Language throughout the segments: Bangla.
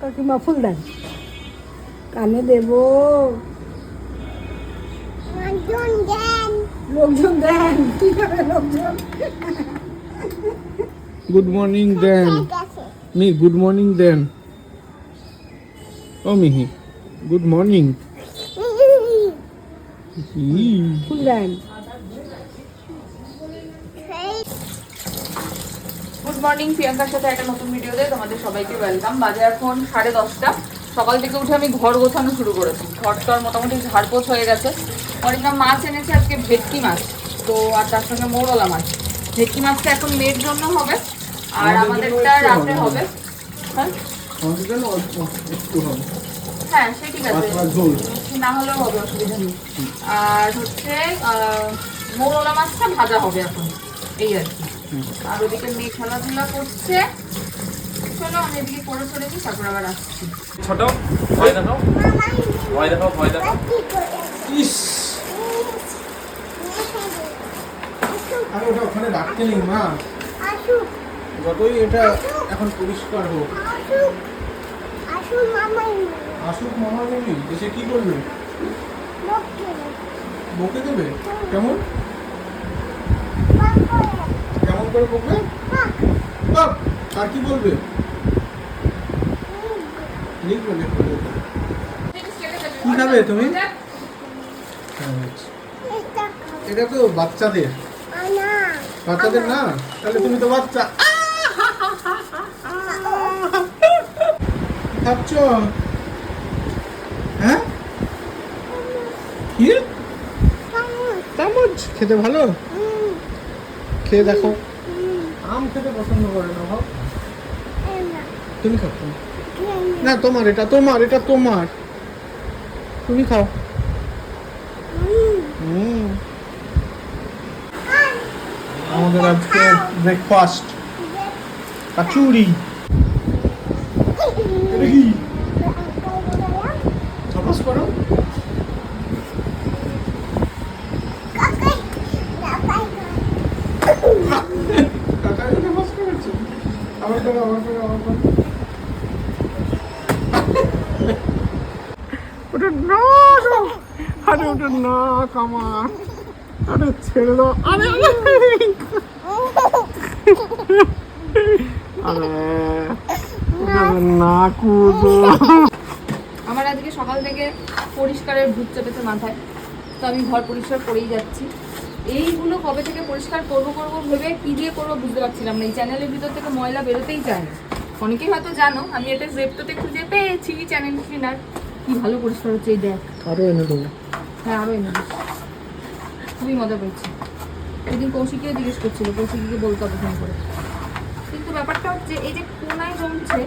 কাকিমা ফুল দেন। কানে দেবো। লোকজন দেন। কি করে লোকজন? গুড মর্নিং দেন। মি গুড মর্নিং দেন। ও মিহি গুড মর্নিং ফুল দেন গুড মর্নিং প্রিয়াঙ্কার সাথে একটা নতুন ভিডিওতে তোমাদের সবাইকে ওয়েলকাম বাজে এখন সাড়ে দশটা। সকাল থেকে উঠে আমি ঘর গোছানো শুরু করেছি। ঘর টর মোটামুটি ঝাড়পোছ হয়ে গেছে। অনেকটা মাছ এনেছে আজকে ভেটকি মাছ। তো আর তার সঙ্গে মোরলা মাছ। ভেটকি মাছটা এখন মেয়ের জন্য হবে আর আমাদেরটা রাতে হবে। হ্যাঁ? হ্যাঁ সে ঠিক আছে। না হলেও হবে অসুবিধা নেই। আর হচ্ছে মোরলা মাছটা ভাজা হবে এখন। এই আর কি। আর ওদিকে মেয়ে খেলাধুলা করছে। চলো আমি এদিকে করে চলে যাই তারপর আবার আসছি। ছোট ভয় দেখাও। ভয় দেখাও ভয় দেখাও। ইস! আরে ওটা ওখানে রাখতে নেই মা। যতই এটা এখন পরিষ্কার হোক। আসুক মামা নেই এসে কি করবে? বকে দেবে? কেমন? করে বকবে আর কি বলবে? লিখবে লিখবে লিখবে। কি খাবে তুমি? এটা তো বাচ্চাদের। বাচ্চাদের না? তাহলে তুমি তো বাচ্চা। খাচ্ছ? হ্যাঁ? কি? চামচ। খেতে ভালো? খেয়ে দেখো। খেতে পছন্দ করে না ভাব? তুমি খাও না। তোমার এটা তোমার এটা তোমার। তুমি খাও। আমাদের আজকে ব্রেকফাস্ট। কাচুরি এটা কি সাবাস করো কাকা এটা সাবাস করেছে আবার করো আবার করো আবার করো ওটা না আরে ওটা না কামার আরে ছেড়ে দাও আরে আরে না কুদো। আমার আজকে সকাল থেকে পরিষ্কারের ভূত চেপেছে মাথায়। তো আমি ঘর পরিষ্কার করেই যাচ্ছি। এইগুলো কবে থেকে পরিষ্কার করব করব ভেবে কি দিয়ে করব বুঝতে পারছিলাম না। এই চ্যানেলের ভিতর থেকে ময়লা বেরোতেই চায় না। অনেকেই হয়তো জানো আমি এটা জেপটোতে খুঁজে পেয়েছি চ্যানেল ক্লিনার। কি ভালো পরিষ্কার হচ্ছে এই দেখ। আরও এনে দেবো। হ্যাঁ আরও এনে দিস। খুবই মজা পেয়েছি সেদিন কৌশিককেও জিজ্ঞেস করছিল কৌশিককে বলতে হবে ফোন করে। কিন্তু ব্যাপারটা হচ্ছে এই যে কোনায় জমছে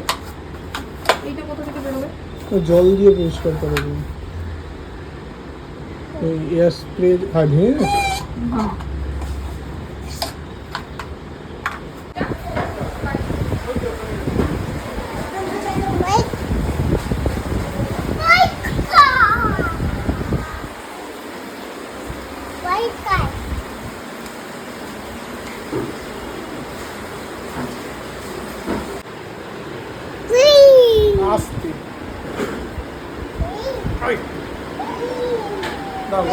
এইটা কোথা থেকে বেরোবে? জল দিয়ে পরিষ্কার করে দিন। এয়ার স্প্রে আর ভেঙে হ্যাঁ? আস্তে আই। দাও,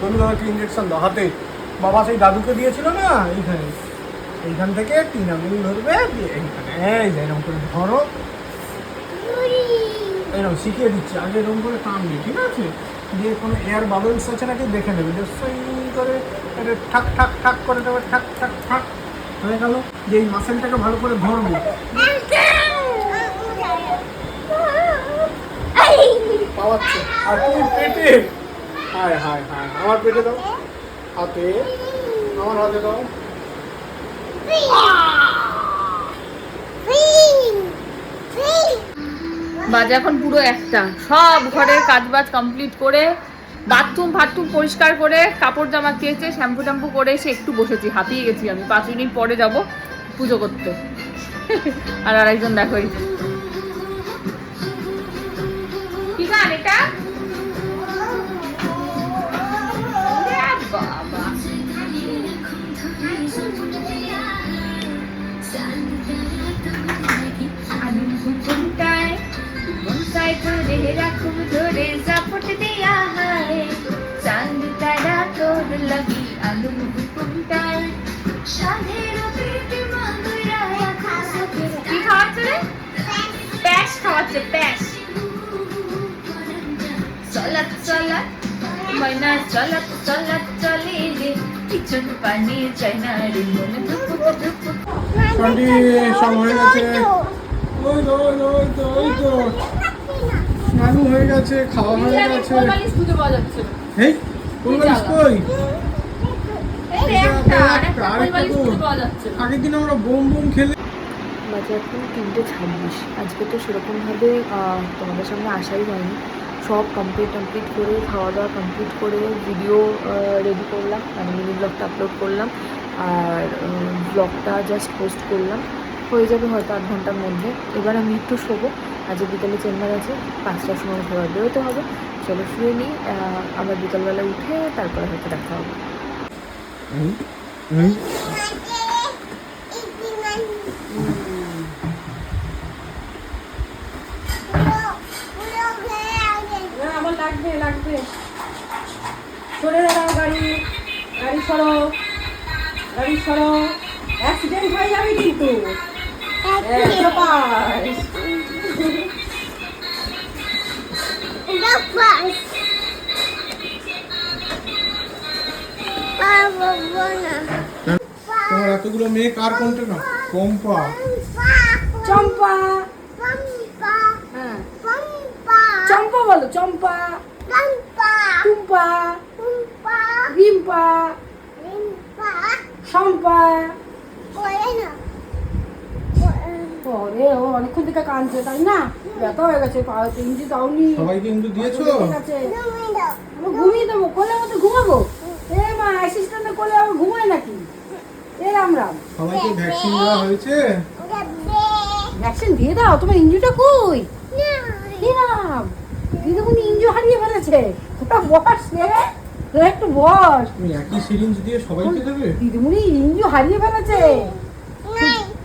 বলু আমাকে ইঞ্জেকশন দাও হাতে। বাবা সেই দাদুকে দিয়েছিল না এইখানে। এইখান থেকে তিন আঙুল ধরবে এইখানে। এই যে এরকম করে ধরো। এরকম শিখিয়ে দিচ্ছি। আগে এরকম করে টানবে ঠিক আছে? দিয়ে কোনো এয়ার বাবলস আছে নাকি দেখে নেবে। যে করে এটা ঠাক ঠাক ঠাক করে দেবে ঠাক ঠাক ঠাক। হয়ে গেল। যে এই মাসেলটাকে ভালো করে ধরবে। পাওয়াচ্ছে আর তুমি পেটে হায় হায় হায় আমার পেটে দাও। হাতে। আমার হাতে দাও। বাজে এখন পুরো একটা। সব ঘরের কাজ বাজ কমপ্লিট করে বাথরুম ফাথরুম পরিষ্কার করে, কাপড় জামা কেচে শ্যাম্পু ট্যাম্পু করে এসে একটু বসেছি। হাঁপিয়ে গেছি আমি। পাঁচ মিনিট পরে যাব পুজো করতে। আর আরেকজন দেখো খাওয়াচ্ছে প্যাশ চলাত চলাত ময়না চলাত চলাত চলে রে কিচন পানি চাই না রে মন ধুপুক শান্তি সব হয়ে গেছে ওই তো ওই তো ওই তো ওই তো স্নানু হয়ে গেছে খাওয়া হয়ে গেছে এই কোন বালিশ কই আগের দিন আমরা বোম বোম খেলে বাজে এখন তিনটে ছাব্বিশ। আজকে তো সেরকমভাবে তোমাদের সামনে আসাই হয়নি। সব কমপ্লিট কমপ্লিট করে খাওয়া দাওয়া কমপ্লিট করে ভিডিও রেডি করলাম মানে মিনি ব্লগটা আপলোড করলাম। আর ব্লগটা জাস্ট পোস্ট করলাম। হয়ে যাবে হয়তো আধ ঘণ্টার মধ্যে। এবার আমি একটু শোবো। আজ বিকালে চেম্বার আছে, পাঁচটার সময় ঘোরা বেরোতে হবে। চলো শুয়ে নিই আবার বিকালবেলা উঠে তারপরে হয়তো দেখা হবে না আমার লাগবে সরে দাঁড়াও গাড়ি গাড়ি সরো গাড়ি সরো। অ্যাক্সিডেন্ট হয়ে যাবে কিন্তু। তোমার এতগুলো মেয়ে কার কোনটা না? পম্পা। চম্পা। হ্যাঁ। চম্পা বলো চম্পা। টুম্পা রিম্পা শম্পা পরে ও অনেকক্ষণ থেকে কাঁদছে তাই না? ব্যথা হয়ে গেছে পা ইঞ্জি দাওনি। সবাইকে কিন্তু দিয়েছ? আমি ঘুমিয়ে দেবো কোলে মতো ঘুমাবো? এ মা অ্যাসিস্ট্যান্টে কোলে আবার ঘুমায় নাকি? এ রাম রাম। সবাইকে ভ্যাকসিন দেওয়া হয়েছে? ভ্যাকসিন দিয়ে দাও তোমার ইঞ্জিটা কই? রাম। দিদিমণি ইঞ্জু হারিয়ে ফেলেছে। ওটা বস রে। তোরা একটু বস। একই সিরিঞ্জ দিয়ে সবাইকে দেবে? দিদিমণি ইঞ্জু হারিয়ে ফেলেছে।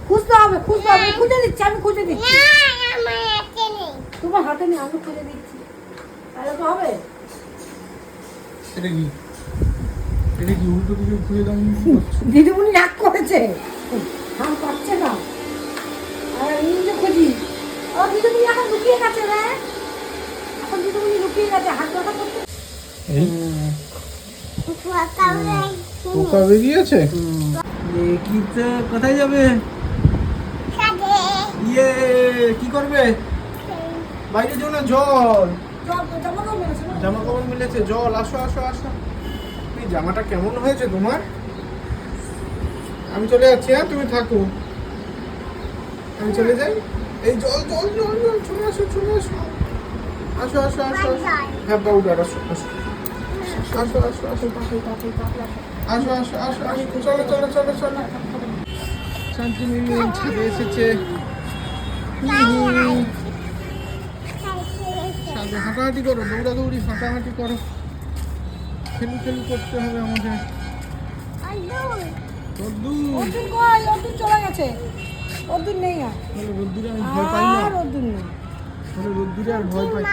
খুঁজতে হবে খুঁজতে হবে। খুঁজে দিচ্ছি আমি খুঁজে দিচ্ছি। তোমার হাতে নিয়ে আমি খুঁজে দিচ্ছি। তাহলে তো হবে। এটা কি? এটা কি উল্টো দিকে ঘুরে দাম দিদিমণি রাগ করেছে। হাম পাচ্ছে না। আর ইঞ্জু খুঁজি। ও দিদিমণি এখন লুকিয়ে গেছে রে। এখন দিদিমণি লুকিয়ে গেছে হাত ব্যথা করতে এই? পোকা বেরিয়েছে? কি কোথায় যাবে? ইয়ে কি করবে? বাইরে যাও না জল। জামা কাপড় না? জামা কাপড় মিলেছে জল আসো আসো আসো। এই জামাটা কেমন হয়েছে তোমার? আমি চলে যাচ্ছি হ্যাঁ তুমি থাকো। আমি চলে যাই। এই জল জল জল জল চলে আসো চলে আসো। আসো আসো আসো হ্যাঁ পাউডার আসো আসো। আসো আসো আসো। আসো আসো আসো আসো। চলো চলো চলো চলো। শান্তি মিলিয়ন ছাদে এসেছে। ছাদে হাঁটাহাঁটি করো দৌড়াদৌড়ি হাঁটাহাঁটি করো। খেলু খেলু করতে হবে আমাদের। রোদ্দুর চলে গেছে। অর্জুন নেই আর। রোদ্দুরে আমি ভয় পাই না। অর্জুন নেই। রোদ্দুরে আর ভয় পাই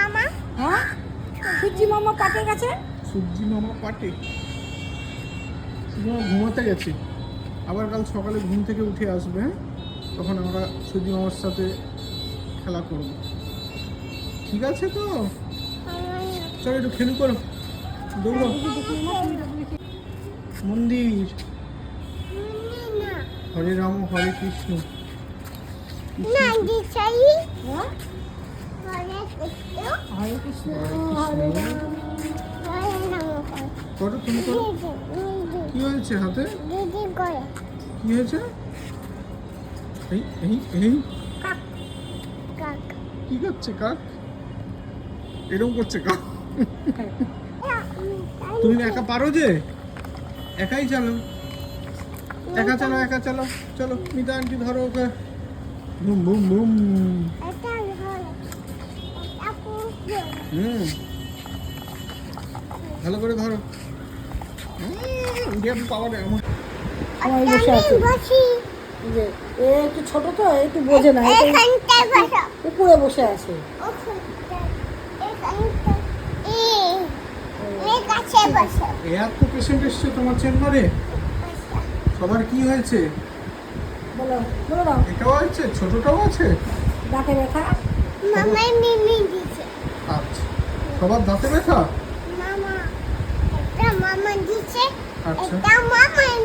হ্যাঁ? সুজি মামা কাছে? সূর্যি মামা পাটে। মামা ঘুমাতে গেছে। আবার কাল সকালে ঘুম থেকে উঠে আসবে হ্যাঁ? তখন আমরা সূর্যি মামার সাথে খেলা করব। ঠিক আছে তো? চলো একটু খেলু করো। দৌড়ো। মন্দির। হরে রাম হরে কৃষ্ণ। হ্যাঁ? হরে কৃষ্ণ কৃষ্ণ করো তুমি করো কি হয়েছে হাতে? কি হয়েছে? এই এই এই। কি করছে কাক? এরকম করছে কাক? তুমি একা পারো যে? একাই চালো। একা চালো একা চালো। চলো মিতা আন্টি ধরো ওকে। Boom boom boom. হুম। ভালো করে ধরো। সবাই বসে আছে। যে এ একটু ছোট তো এ একটু বোঝে না উপরে বসে আছে। এত পেশেন্ট এসছে তোমার চেম্বারে। সবার কি হয়েছে? বলো বলো এটাও আছে ছোটটাও আছে। দাঁতে ব্যথা? মামাই মিমি দিছে। আচ্ছা সবার দাঁতে ব্যথা? মামা একটা দিছে আচ্ছা।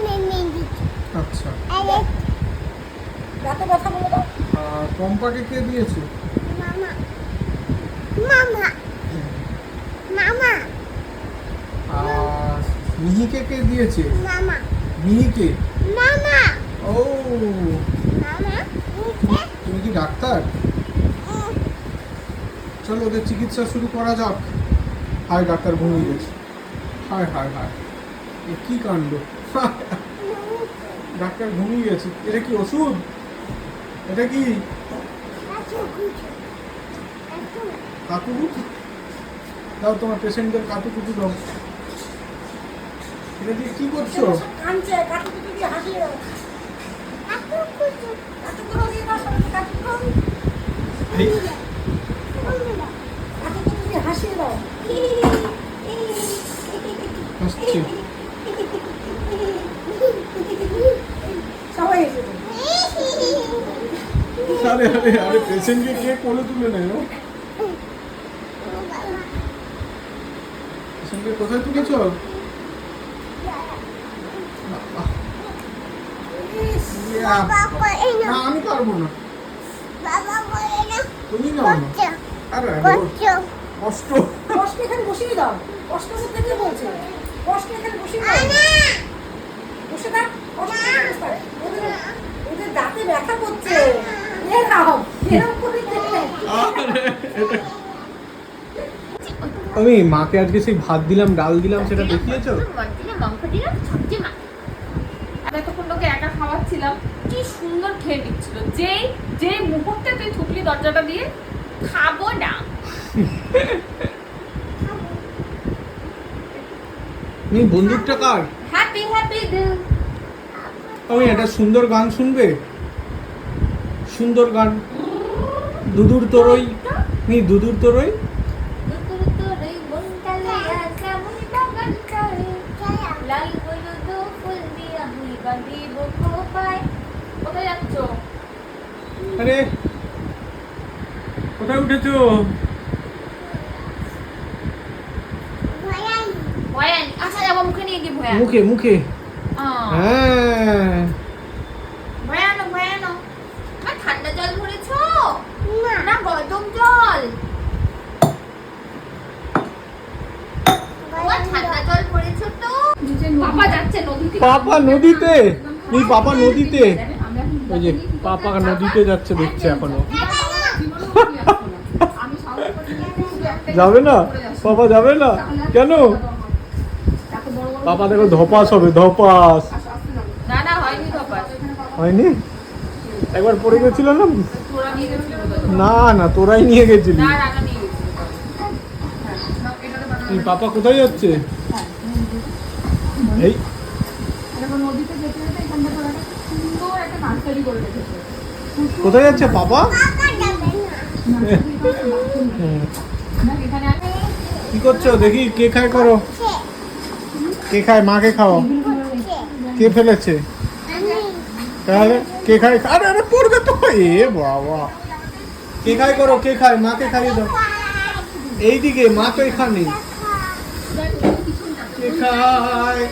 মিমি দিছে। আচ্ছা। আরে দাঁতে ব্যথা বলো দাও। আর কে দিয়েছে? মামা। মামা। মামা। আর মিহিকে কে দিয়েছে? মামা। মিহিকে? মামা। ও। মামা তুমি কি ডাক্তার? চলো ওদের চিকিৎসা শুরু করা যাক। হায় ডাক্তার ঘুমিয়ে গেছে। হায় হায় হায়। এ কী কাণ্ড? ডাক্তার ঘুমিয়ে গেছে। এটা কি ওষুধ? এটা কি? কাতুকুতু? দাও তোমার পেশেন্টদের কাতুকুতু দাও। এটা দিয়ে কি করছ? কাঁদছে কাটুকুটু দিয়ে হাসিয়ে দাও কাটুকুটু দিয়ে দাও সবাইকে কাটুকুটু এই কাটুকুটু দিয়ে হাসিয়ে দাও হাসছে সবাই আরে আরে আরে পেশেন্টকে কে কোলে তুলে নেয়? পেশেন্টকে কোথায় তুলেছ ইয়া, আমি পারব না তুমি না আরে কষ্ট। কষ্ট এখানে বসিয়ে দাও। কষ্ট করতে কে বলছে? কষ্ট এখানে বসিয়ে দাও। বসে থাক কষ্ট। ওদের ওদের দাঁতে ব্যথা করছে। এ নাও এরকম করে আমি মাকে আজকে সেই ভাত দিলাম ডাল দিলাম সেটা দেখিয়েছো? মাংস দিলাম সবজি মা আমি এতক্ষণ তোকে একা খাওয়াচ্ছিলাম। কি সুন্দর খেয়ে নিচ্ছিল। যেই যেই মুহূর্তে তুই থুকলি দরজাটা দিয়ে খাব না। তুমি বন্দুকটা কার? হ্যাপি হ্যাপি আমি একটা সুন্দর গান শুনবে? সুন্দর গান। দুদুর তোরই। নি দুদুর তোরই? আরে কোথায় উঠেছো? মুখে নিয়ে গিয়ে ভয়ান মুখে মুখে। আহ, হ্যাঁ। ভয়ানো ভয়ানো আমার ঠান্ডা জল ভরেছো? না। না গরম জল। তোমার ঠান্ডা জল ভরেছো পাপা যাচ্ছে নদীতে। পাপা নদীতে? এই পাপা নদীতে? ওই যে পাপা নদীতে যাচ্ছে দেখছে এখনও। যাবে না? পাপা যাবে না? কেন? পাপা দেখো ধপাস হবে ধপাস। না না হয়নি বাবা হয়নি? একবার পড়ে গেছিল না না না তোরাই নিয়ে গেছিলি। এই পাপা কোথায় যাচ্ছে? এই। কোথায় যাচ্ছে পাপা। এখানে কি করছ? দেখি কে খায় করো। কে খায়? মাকে খাও কে ফেলেছে? তাহলে কে খায়? আরে আরে, পড়বে তো। এ বাবা। কে খায় করো? কে খায়? মাকে খাইয়ে দাও। এইদিকে মা তো এখানে। কে খায়?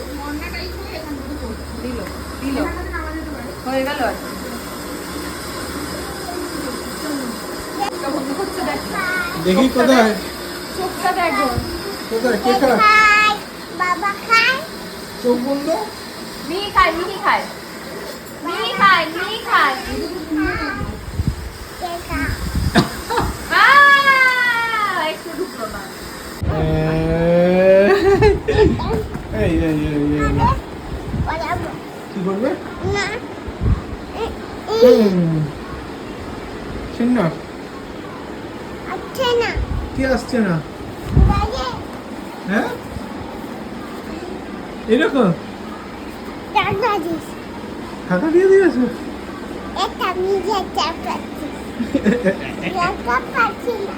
দেখ কোথায়। কোথায়? কে খায়? বাবা খাই চোখ বন্ধ? মিহি খায় মিহি খায়। মিহি খায় মিহি খায়। কে করবে? না। আচ্ছা না। কে আসছে না দাদা হ্যাঁ এরকম টাকা দিয়ে দিয়েছ। এটা নিজে চাপাচ্ছি রাখা পাচ্ছি না।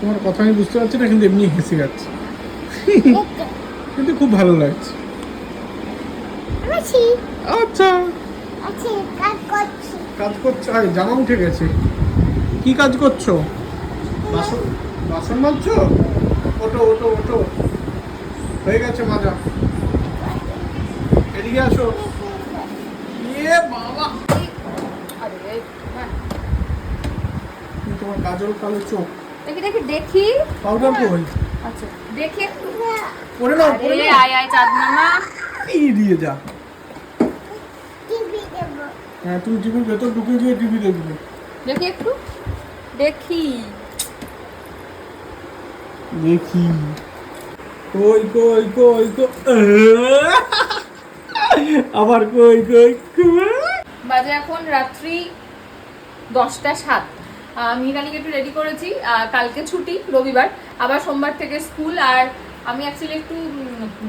তোমার কথা আমি বুঝতে পারছি না কিন্তু এমনি হেসে যাচ্ছে। কিন্তু খুব ভালো লাগছে। আচ্ছা। কাজ করছি। কাজ করছ? জামা উঠে গেছে। কি কাজ করছ? বাসন বাসন মাজছো? ওটো ওটো ওটো হয়ে গেছে মাজা। এদিকে আসো। ইয়ে বাবা! আরে হ্যাঁ। তোমার গাজর কালো চোখ। দেখি দেখি দেখি। পাউডার কই? আচ্ছা দেখি একটু। পরে নাও আরে নাও। আয় আয় চাঁদ মামা। এই দিয়ে যা। হ্যাঁ তুমি টিভির ভেতর ঢুকে গিয়ে টিভি দেখবে। দেখি একটু। দেখি। দেখি। কই কই কই আবার কই কই বাজে এখন রাত্রি দশটা সাত। মিহিরানিকে একটু রেডি করেছি। কালকে ছুটি, রবিবার। আবার সোমবার থেকে স্কুল আর আমি অ্যাকচুয়ালি একটু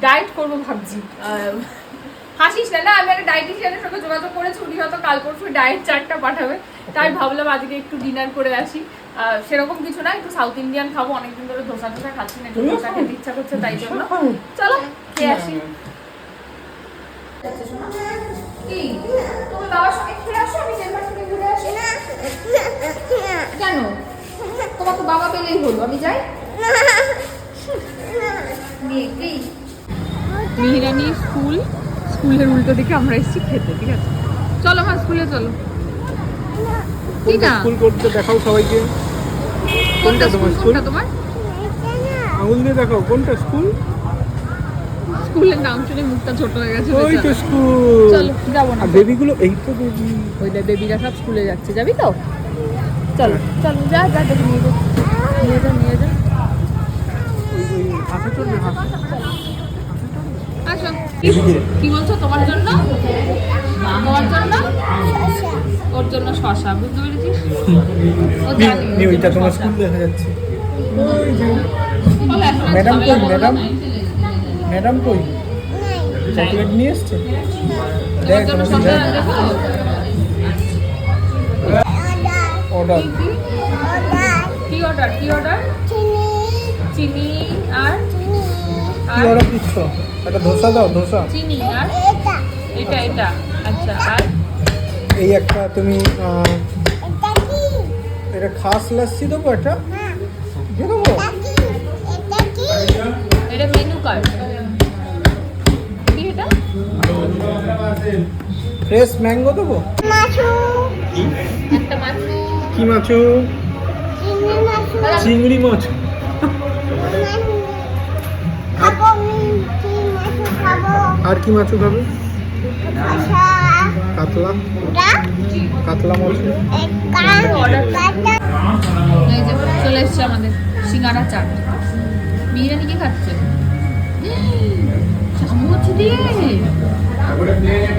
ডায়েট করব ভাবছি। হাসিস না না? আমি একটা ডায়েটিশিয়ানের সঙ্গে যোগাযোগ করেছি। উনি হয়তো কাল পরশু ডায়েট চার্টটা পাঠাবে। তাই ভাবলাম আজকে একটু ডিনার করে আসি। সেরকম কিছু না একটু সাউথ ইন্ডিয়ান খাব অনেকদিন ধরে ধোসা টোসা খাচ্ছি না একটু ধোসা খেতে ইচ্ছা করছে তাই জন্য। চলো খেয়ে আসি। তুমি বাবার সঙ্গে খেয়ে আসো আমি ডেনমার্ক থেকে ঘুরে আসি। কেন? তোমার তো বাবা পেলেই হলো আমি যাই। মিহিরানি স্কুল স্কুলের উল্টো দিকে আমরা এসেছি খেতে ঠিক আছে? চলো মা স্কুলে চলো। স্কুল করতে দেখাও সবাইকে। কোনটা তোমার স্কুল? তোমার? আঙুল দিয়ে দেখাও কোনটা স্কুল? স্কুলের নাম শুনে মুখটা ছোট হয়ে গেছে ওই তো স্কুল। চলো যাব না। বেবিগুলো এই তো বেবি। ওই দেখ বেবিরা সব স্কুলে যাচ্ছে যাবি তো? চলো চলো যা যা দেখে নিয়ে যা নিয়ে যা নিয়ে যা। ওই কি বলছো? তোমার জন্য? তোমার জন্য? ওর জন্য শশা বুঝতে পেরেছিস ও জানে ওইটা তোমার। স্কুল দেখা যাচ্ছে। ম্যাডাম কই, ম্যাডাম? ম্যাডাম কই? চকলেট নিয়ে এসছে? দেখ জন্য শশা দেখো। অর্ডার কি অর্ডার কি অর্ডার চিনি। আর? অর্ডার দিচ্ছ? একটা ধোসা দাও ধোসা। চিনি আর? এটা। এটা আচ্ছা আর? এই একটা তুমি এটা খাস লাচ্ছি দেবো একটা দিয়ে দেবো? এটা মেনু কার্ড কি? এটা ফ্রেশ ম্যাঙ্গো দেবো? একটা মাছু। কি মাছু। চিংড়ি মাছ। আর কি মাছু খাবে কাতলা। কাতলা মাছ। এই যে চলে এসছে আমাদের সিঙ্গারা চাট। বিরিয়ানি কি খাচ্ছে? চামচ দিয়ে।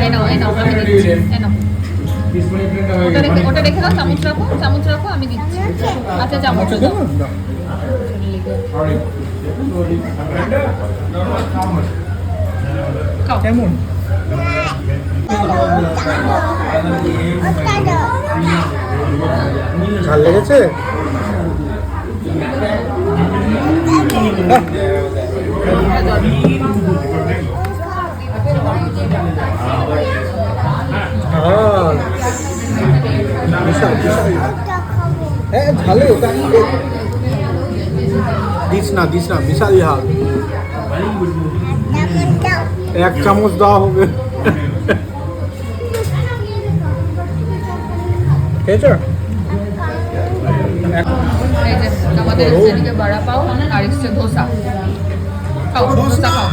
এই নাও এই নাও আমি দিচ্ছি এই নাও। ওটা রেখে ওটা রেখে দাও চামচ রাখো চামচ রাখো আমি দিচ্ছি। আচ্ছা চামচ দাও। কেমন ঝাল লেগেছে? হ্যাঁ দিস না দিস না বিশাল ঝাল এক চামচ দেওয়া হবে। খেয়েছো? আমাদের এদিকে বড়া পাও আর এসছে ধোসা। খাও ধোসা খাও।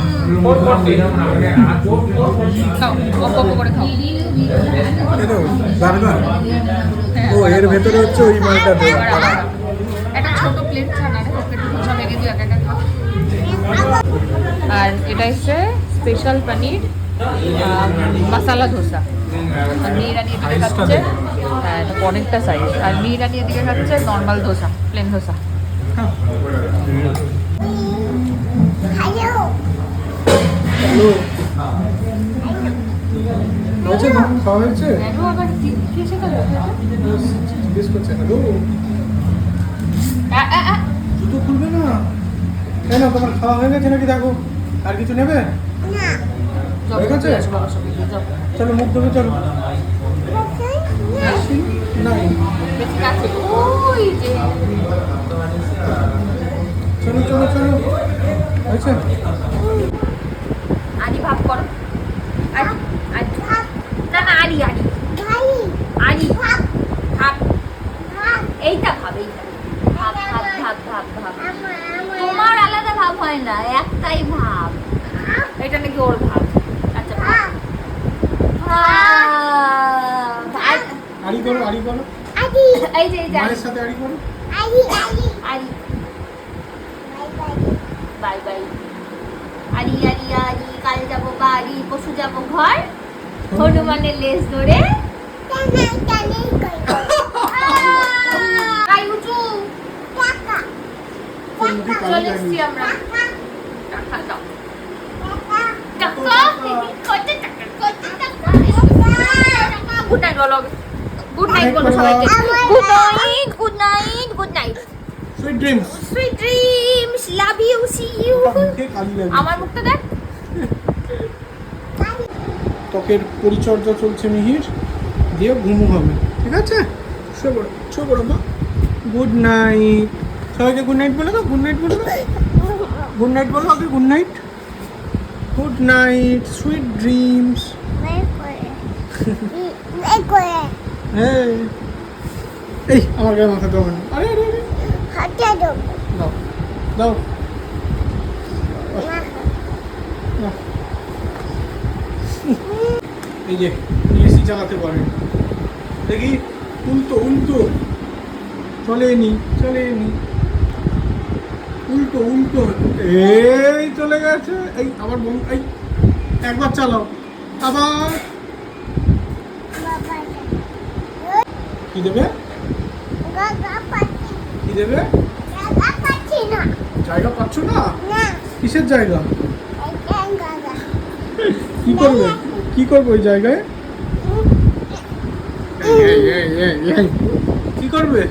খাও অল্প অল্প করে খাও। ও এর ভেতরে হচ্ছে ওই মালটা দেওয়া বড়া, বড়া। একটা ছোট প্লেট ছানা রে ওকে একটু ধোসা ভেঙে দিও একা একা খাও আর এটা হচ্ছে স্পেশাল পনির মশালা ধোসা আর এদিকে খাচ্ছে। হ্যাঁ অনেকটা সাইজ আর এদিকে খাচ্ছে নর্মাল ধোসা প্লেন ধোসা খাওয়া হয়েছে? জিজ্ঞেস করছে হ্যালো। জুতো খুলবে না? কেন তোমার খাওয়া হয়ে গেছে নাকি দেখো? আর কিছু নেবে? চলে মুখ ধোবে চলো। নাই। ওই চলো চলো চলো। হয়েছে? আদি ভাব করো। আদি আদি না না আদি আদি আদি ভাব। এইটা ভাব এইটা। ভাব ভাব ভাব তোমার আলাদা ভাব হয় না। এটা নাকি ওর ভাব আচ্ছা ভাব ভাব আর- আড়ি করো আড়ি করো। আদি এই যে এই যে মায়ের সাথে আড়ি করো। আদি আদি আদি বাই বাই। বাই বাই আরি আরি আরি কাল যাব বাড়ি পশু যাব ঘর। হনুমানের লেজ ধরে। চলে এসছি আমরা। টাকা। টাকা দাও। টাকা কত টাকা কত টাকা গুড নাইট বলো গুড নাইট বলো সবাইকে good night good night good night sweet dreams sweet dreams love you see you আমার মুখটা দেখ। ত্বকের পরিচর্যা চলছে মিহির। দিয়ে ঘুমু হবে। ঠিক আছে? শুয়ে পড়ো শুয়ে পড়ো মা। গুড নাইট সবাইকে গুড নাইট বলে দাও গুড নাইট বলে দাও। গুড নাইট বলো আগে good night good night sweet dreams এই আমার গায়ে মাথা দেওয়া না। আরে আরে হাতে দাও দাও। এই যে এসি চালাতে পারে। দেখি, উল্টো উল্টো। চলে নি। উল্টো উল্টো। এই চলে গেছে। এই আবার বন্ধ এই একবার চালাও। আবার। কি দেবে? কি দেবে? জায়গা পাচ্ছ না? কিসের জায়গা? কি করবে? কি করবে ওই জায়গায়। কি করবে?